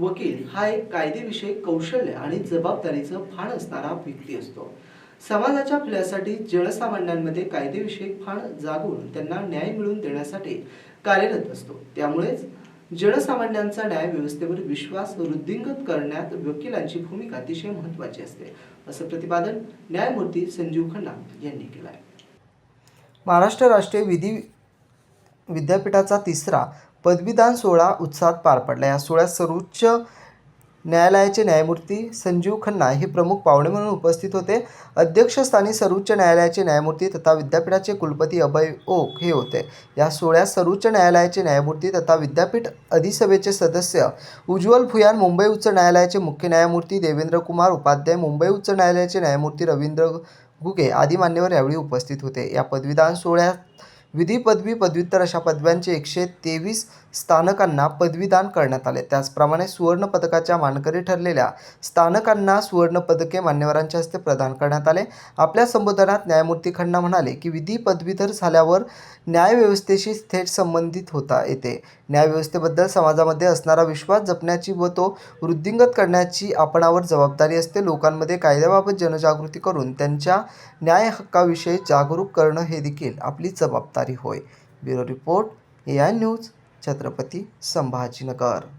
वकील हा एक कायदेविषयक कौशल्य आणि जबाबदारीचं फाण असणारा व्यक्ती असतो. समाजाच्या फुल्यासाठी जनसामान्यांमध्ये कायदेविषयक फाण जागून त्यांना न्याय मिळवून देण्यासाठी कार्यरत असतो. त्यामुळेच जनसामान्यांचा न्याय व्यवस्थेवर विश्वास वृद्धिंगत करण्यात वकिलांची भूमिका अतिशय महत्त्वाची असते. असं प्रतिपादन न्यायमूर्ती संजीव खन्ना यांनी केलं आहे महाराष्ट्र राष्ट्रीय विधी विद्यापीठाचा तिसरा पदवीदान सोहळा उत्साहात पार पडला. या सोहळ्यात सर्वोच्च न्यायालयाचे न्यायमूर्ती संजीव खन्ना हे प्रमुख पाहुणे म्हणून उपस्थित होते. अध्यक्षस्थानी सर्वोच्च न्यायालयाचे न्यायमूर्ती तथा विद्यापीठाचे कुलपती अभय ओक हे होते. या सोहळ्यात सर्वोच्च न्यायालयाचे न्यायमूर्ती तथा विद्यापीठ अधिसभेचे सदस्य उज्ज्वल भुयान मुंबई उच्च न्यायालयाचे मुख्य न्यायमूर्ती देवेंद्र कुमार उपाध्याय मुंबई उच्च न्यायालयाचे न्यायमूर्ती रवींद्र घुगे आदी मान्यवर यावेळी उपस्थित होते. या पदवीदान सोहळ्यात विधी पदवी पदव्युत्तर अशा पदव्यांचे एकशे तेवीस स्थानकांना पदवीदान करण्यात आले. त्याचप्रमाणे सुवर्ण पदकाच्या मानकरी ठरलेल्या स्थानकांना सुवर्ण पदके मान्यवरांच्या हस्ते प्रदान करण्यात आले. आपल्या संबोधनात न्यायमूर्ती खन्ना म्हणाले की विधी पदवीधर झाल्यावर न्यायव्यवस्थेशी थेट संबंधित होता येते. न्यायव्यवस्थेबद्दल समाजामध्ये असणारा विश्वास जपण्याची व तो वृद्धिंगत करण्याची आपणावर जबाबदारी असते. लोकांमध्ये कायद्याबाबत जनजागृती करून त्यांच्या न्याय हक्काविषयी जागरूक करणं हे देखील आपली जबाबदारी होय. Bureau report A I news Chhatrapati Sambhajinagar.